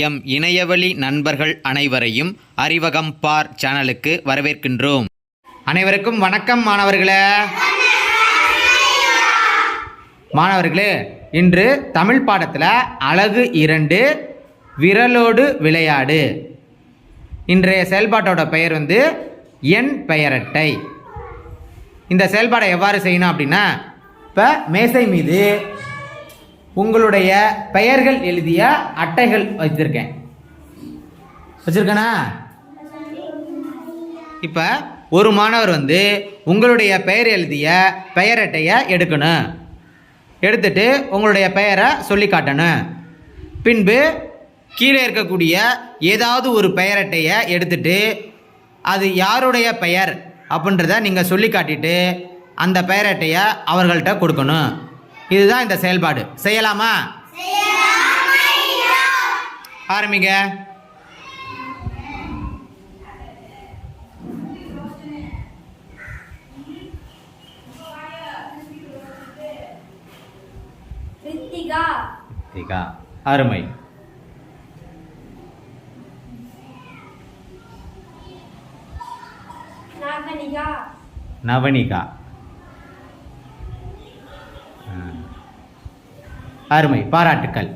M இணையவழி நண்பர்கள் அனைவரையும் அறிவகம் பார் சேனலுக்கு வரவேற்கின்றோம். அனைவருக்கும் வணக்கம் மாணவர்களே. மாணவர்களே இன்று தமிழ் பாடத்தில் அழகு இரண்டு விரலோடு விளையாடு. இன்றைய செயல்பாட்டோட பெயர் வந்து என் பெயரட்டை. இந்த செயல்பாடை எவ்வாறு செய்யணும் அப்படின்னா இப்போ மேசை மீது உங்களுடைய பெயர்கள் எழுதிய அட்டைகள் வச்சிருக்கேன் வச்சிருக்கேனா? இப்போ ஒரு மாணவர் வந்து உங்களுடைய பெயர் எழுதிய பெயர் அட்டையை எடுக்கணும். எடுத்துட்டு உங்களுடைய பெயரை சொல்லி காட்டணும். பின்பு கீழே இருக்கக்கூடிய ஏதாவது ஒரு பெயர் அட்டையை எடுத்துட்டு அது யாருடைய பெயர் அப்படின்றத நீங்கள் சொல்லி காட்டிட்டு அந்த பெயர் அட்டையை அவர்கள்ட்ட கொடுக்கணும். இதுதான் இந்த செயல்பாடு. செய்யலாமா? ஆரம்பிங்க. ரித்திகா. அருமை. நாகனிகா. நவனிகா. அருமை. பாராட்டுக்கள்.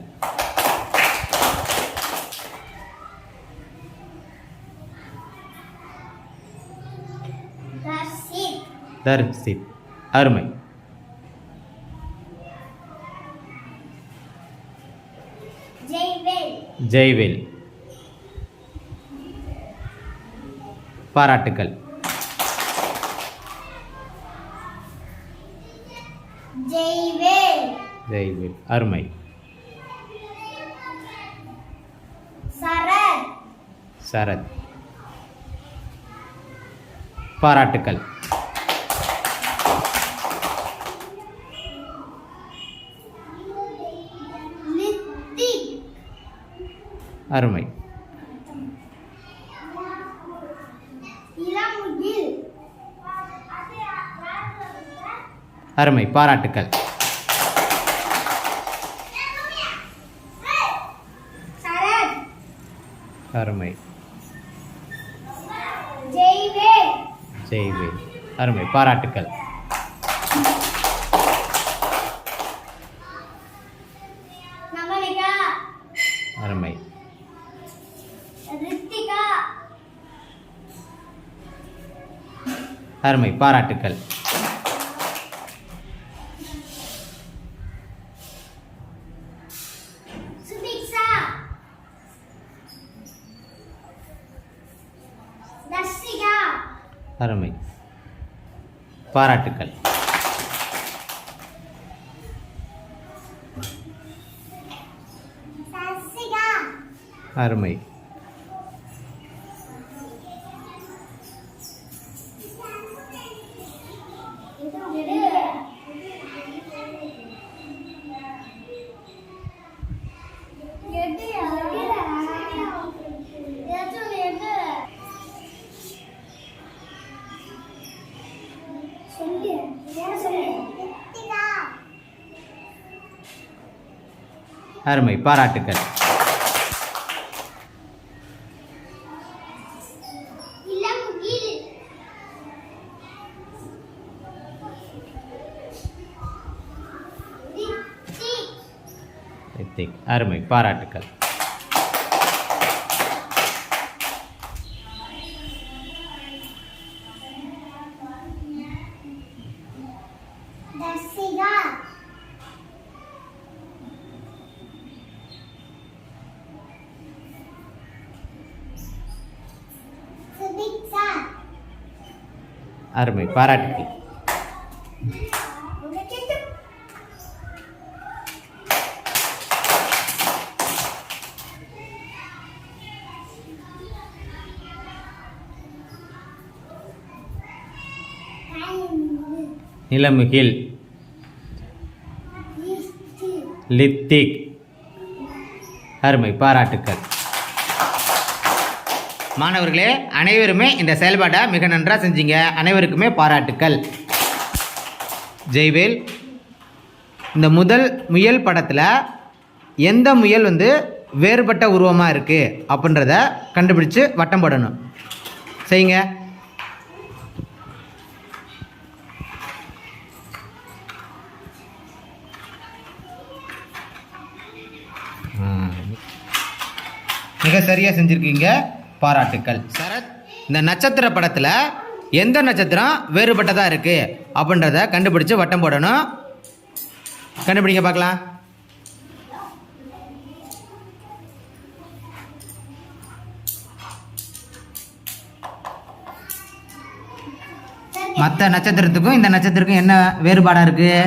ரஷித் தர்சித் அருமை. ஜெய்வேல். ஜெய்வேல். பாராட்டுக்கள். ஜெய்வேல் அருமை. சரத். பாராட்டுக்கள். அருமை. அருமை. பாராட்டுக்கள் சரத் அருமை. ஜெய்வேல் அருமை. பாராட்டுக்கள். அருமை. அருமை. பாராட்டுக்கள். அருமை. பாராட்டுக்கள். அருமை. அருமை. பாராட்டுக்கள். அருமை. பாராட்டுக்கள். அருமை. பாராட்டுக்கள். நிலமுகில். லித்திக். அருமை. பாராட்டுக்கள். மாணவர்களே அனைவருமே இந்த செயல்பாட்டை மிக நன்றாக செஞ்சீங்க. அனைவருக்குமே பாராட்டுக்கள். ஜெய்வேல் இந்த முதல் முயல் படத்தில் எந்த முயல் வந்து வேறுபட்ட உருவமாக இருக்குது அப்படின்றத கண்டுபிடிச்சு வட்டம் போடணும். செய்யுங்க. மிக சரியாக செஞ்சுருக்கீங்க. பாராட்டுக்கள். சரத். இந்த நட்சத்திர படத்தில் எந்த நட்சத்திரம் வேறுபட்டதாக இருக்குது அப்படின்றத கண்டுபிடிச்சு வட்டம் போடணும். கண்டுபிடிங்க பார்க்கலாம். மற்ற நட்சத்திரத்துக்கும் இந்த நட்சத்திரத்துக்கும் என்ன வேறுபாடாக இருக்குது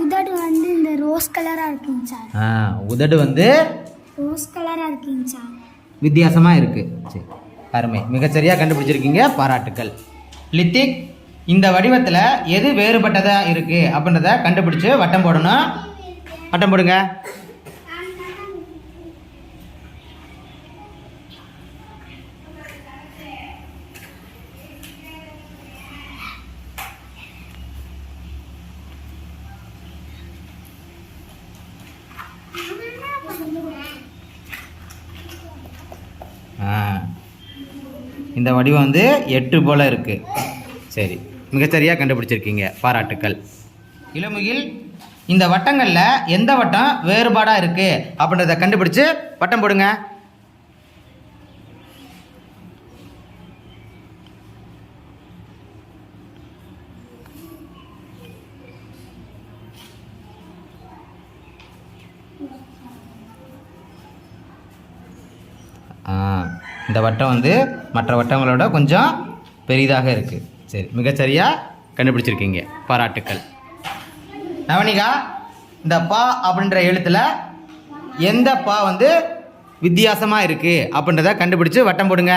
உதடு வந்து இந்த ரோஸ் கலராக இருக்குங்க சார். ஆ உதடு வந்து ரோஸ் கலராக இருக்குங்க சார். வித்தியாசமாக இருக்குது அருமை. மிகச்சரியாக கண்டுபிடிச்சிருக்கீங்க. பாராட்டுக்கள். லித்திக் இந்த வடிவத்தில் எது வேறுபட்டதாக இருக்குது அப்படின்றத கண்டுபிடிச்சு வட்டம் போடணும் வட்டம் போடுங்க. ஆ இந்த வடிவம் வந்து எட்டு போல் இருக்குது சரி மிகச்சரியாக கண்டுபிடிச்சிருக்கீங்க. பாராட்டுக்கள். இளமுகில் இந்த வட்டங்களில் எந்த வட்டம் வேறுபாடாக இருக்குது அப்படின்றத கண்டுபிடிச்சு வட்டம் போடுங்க ஆ இந்த வட்டம் வந்து மற்ற வட்டங்களோட கொஞ்சம் பெரிதாக இருக்குது சரி மிகச்சரியாக கண்டுபிடிச்சிருக்கீங்க. பாராட்டுக்கள். நவனிகா இந்த பா அப்படின்ற எழுத்தில் எந்த பா வந்து வித்தியாசமாக இருக்குது அப்படின்றத கண்டுபிடிச்சி வட்டம் போடுங்க.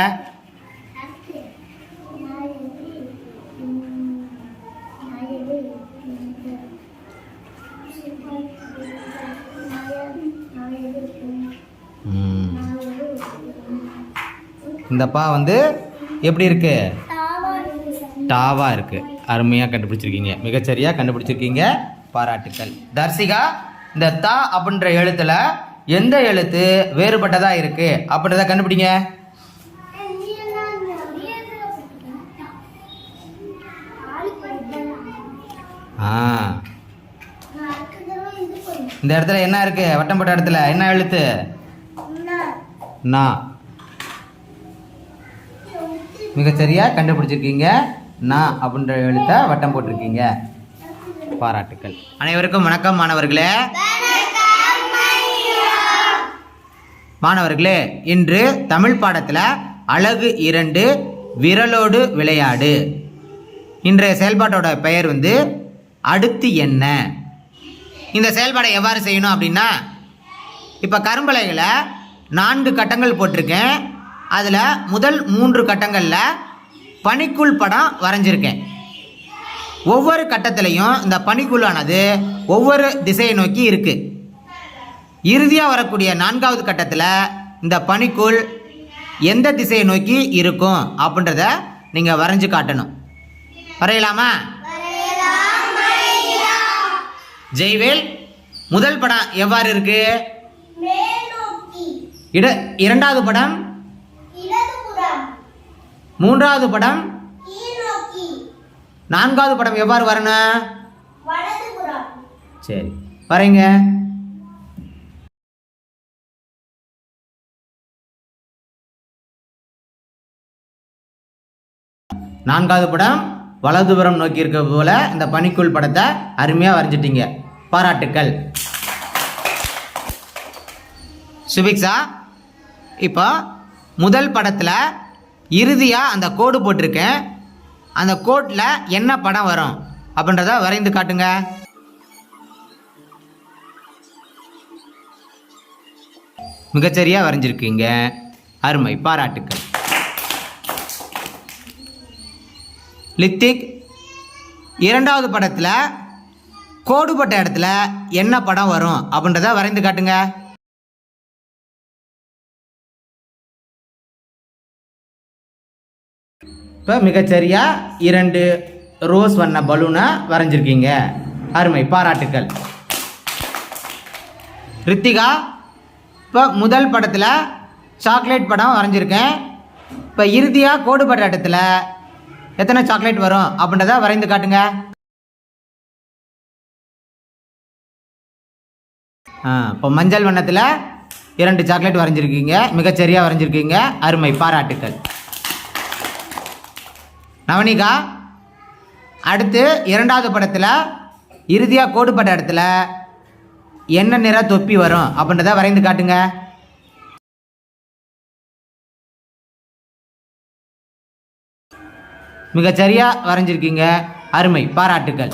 இந்த பா வந்து எப்படி இருக்கு? டாவா இருக்கு. அருமையாக கண்டுபிடிச்சிருக்கீங்க. மிகச்சரியாக கண்டுபிடிச்சிருக்கீங்க. பாராட்டுக்கள். தர்சிகா இந்த தா அப்படின்ற எழுத்துல எந்த எழுத்து வேறுபட்டதா இருக்கு? அப்படின்றத கண்டுபிடிங்க. ஆ. இந்த இடத்துல என்ன இருக்கு? வட்டம் போட்ட இடத்துல என்ன எழுத்து? நா. மிகச்சரியாக கண்டுபிடிச்சிருக்கீங்க. நான் அப்படின்ற எழுத்தை வட்டம் போட்டிருக்கீங்க. பாராட்டுக்கள். அனைவருக்கும் வணக்கம் மாணவர்களே. மாணவர்களே இன்று தமிழ் பாடத்தில் அழகு இரண்டு விரலோடு விளையாடு. இன்றைய செயல்பாட்டோட பெயர் வந்து அடுத்து என்ன? இந்த செயல்பாடை எவ்வாறு செய்யணும் அப்படின்னா இப்போ கரும்பலைகளை நான்கு கட்டங்கள் போட்டிருக்கேன். அதில் முதல் மூன்று கட்டங்களில் பனிக்குள் படம் வரைஞ்சிருக்கேன். ஒவ்வொரு கட்டத்திலையும் இந்த பனிக்குள்ளானது ஒவ்வொரு திசையை நோக்கி இருக்குது இறுதியாக வரக்கூடிய நான்காவது கட்டத்தில் இந்த பனிக்குள் எந்த திசையை நோக்கி இருக்கும் அப்படின்றத நீங்கள் வரைஞ்சு காட்டணும். வரையலாமா? ஜெய்வேல் முதல் படம் எவ்வாறு இருக்கு? இட இரண்டாவது படம் மூன்றாவது படம்? நான்காவது படம் எவ்வாறு வரணும் சரி வரைங்க நான்காவது படம் வலதுபுறம் நோக்கி இருக்க போல இந்த பனிக்குள் படத்தை அருமையாக வரைஞ்சிட்டீங்க. பாராட்டுக்கள். சுபிக்ஷா இப்போ முதல் படத்தில் இறுதியாக அந்த கோடு போட்டிருக்கேன். அந்த கோட்டில் என்ன படம் வரும்? அப்படின்றத வரைந்து காட்டுங்க. மிகச்சரியாக வரைஞ்சிருக்கீங்க. அருமை. பாராட்டுக்கள். லித்திக் இரண்டாவது படத்தில் கோடுபட்ட இடத்துல என்ன படம் வரும்? அப்படின்றத வரைந்து காட்டுங்க. இப்போ மிகச்சரியா இரண்டு ரோஸ் வண்ண பலூனை வரைஞ்சிருக்கீங்க. அருமை. பாராட்டுக்கள். ரித்திகா இப்போ இப்போ முதல் படத்தில் சாக்லேட் படம் வரைஞ்சிருக்கேன். இப்போ இறுதியாக கோடுபட்ட இடத்துல எத்தனை சாக்லேட் வரும் அப்படின்றத வரைந்து காட்டுங்க. ஆ இப்போ மஞ்சள் வண்ணத்தில் இரண்டு சாக்லேட் வரைஞ்சிருக்கீங்க. மிகச்சரியாக வரைஞ்சிருக்கீங்க. அருமை. பாராட்டுக்கள். நவனிகா அடுத்து இரண்டாவது படத்தில் இறுதியாக கோடுபட்ட இடத்துல என்ன நிற தொப்பி வரும் அப்படின்றத வரைந்து காட்டுங்க. மிகச்சரியாக வரைஞ்சிருக்கீங்க. அருமை. பாராட்டுக்கள்.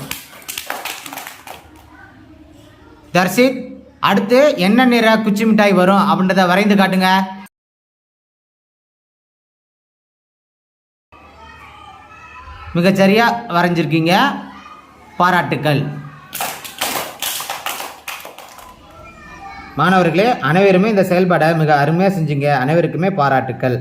தர்ஷித் அடுத்து என்ன நிற குச்சி மிட்டாய் வரும் அப்படின்றத வரைந்து காட்டுங்க. மிகச்சரியா வரைஞ்சிருக்கீங்க. பாராட்டுக்கள். மாணவர்களே அனைவருமே இந்த செயல்பாடை மிக அருமையாக செஞ்சீங்க. அனைவருக்குமே பாராட்டுக்கள்.